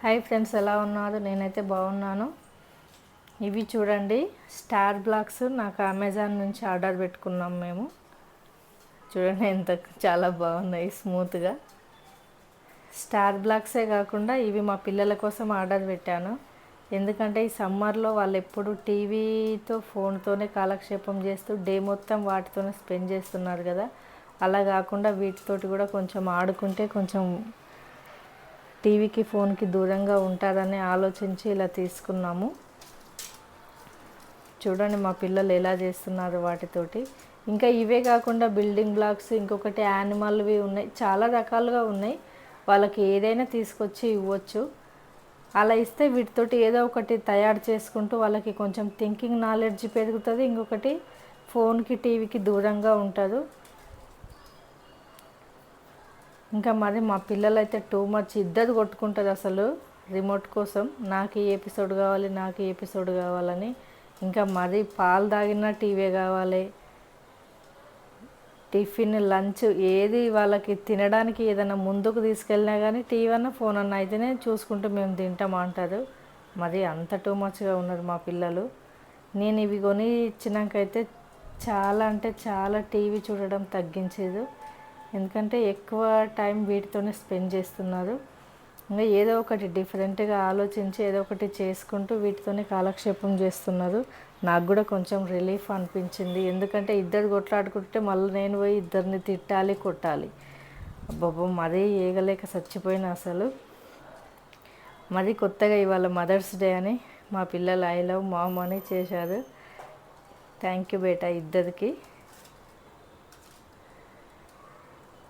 Hi friends ఎలా ఉన్నారు? నేనైతే బాగున్నాను. ఇవి చూడండి స్టార్ బ్లాక్స్. నాకు అమెజాన్ నుంచి ఆర్డర్ పెట్టుకున్నాం మేము. చూడండి ఎంత చాలా బాగున్నాయి స్మూత్గా. స్టార్ బ్లాక్సే కాకుండా ఇవి మా పిల్లల కోసం ఆర్డర్ పెట్టాను. ఎందుకంటే ఈ సమ్మర్లో వాళ్ళు ఎప్పుడు టీవీతో ఫోన్తోనే కాలక్షేపం చేస్తూ డే మొత్తం వాటితోనే స్పెండ్ చేస్తున్నారు కదా. అలా కాకుండా వీటితోటి కూడా కొంచెం ఆడుకుంటే కొంచెం టీవీకి ఫోన్కి దూరంగా ఉంటారని ఆలోచించి ఇలా తీసుకున్నాము. చూడండి మా పిల్లలు ఎలా చేస్తున్నారు వాటితోటి. ఇంకా ఇవే కాకుండా బిల్డింగ్ బ్లాక్స్ ఇంకొకటి యానిమల్వి ఉన్నాయి. చాలా రకాలుగా ఉన్నాయి. వాళ్ళకి ఏదైనా తీసుకొచ్చి ఇవ్వచ్చు. అలా ఇస్తే వీటితోటి ఏదో ఒకటి తయారు చేసుకుంటూ వాళ్ళకి కొంచెం థింకింగ్ నాలెడ్జ్ పెరుగుతుంది. ఇంకొకటి ఫోన్కి టీవీకి దూరంగా ఉంటారు. ఇంకా మరి మా పిల్లలు అయితే టూ మచ్ ఇద్దరు కొట్టుకుంటారు అసలు రిమోట్ కోసం. నాకు ఈ ఎపిసోడ్ కావాలి నాకు ఈ ఎపిసోడ్ కావాలని. ఇంకా మరీ పాలు తాగినా టీవీ కావాలి. టిఫిన్ లంచ్ ఏది వాళ్ళకి తినడానికి ఏదైనా ముందుకు తీసుకెళ్ళినా కానీ టీవీ అన్న ఫోన్ అన్న అయితేనే చూసుకుంటూ మేము తింటాం అంటారు. మరి అంత టూ మచ్గా ఉన్నారు మా పిల్లలు. నేను ఇవి కొని ఇచ్చినాకైతే చాలా అంటే చాలా టీవీ చూడడం తగ్గించేది. ఎందుకంటే ఎక్కువ టైం వీటితోనే స్పెండ్ చేస్తున్నారు. ఇంకా ఏదో ఒకటి డిఫరెంట్గా ఆలోచించి ఏదో ఒకటి చేసుకుంటూ వీటితోనే కాలక్షేపం చేస్తున్నారు. నాకు కూడా కొంచెం రిలీఫ్ అనిపించింది. ఎందుకంటే ఇద్దరు కొట్లాడుకుంటే మళ్ళీ నేను పోయి ఇద్దరిని తిట్టాలి కొట్టాలి. బాబు మరీ ఏగలేక చచ్చిపోయిన అసలు. మరి కొత్తగా ఇవాళ మదర్స్ డే అని మా పిల్లలు ఐ లవ్ మామ్ అని చేశారు. థ్యాంక్ యూ బేటా ఇద్దరికి.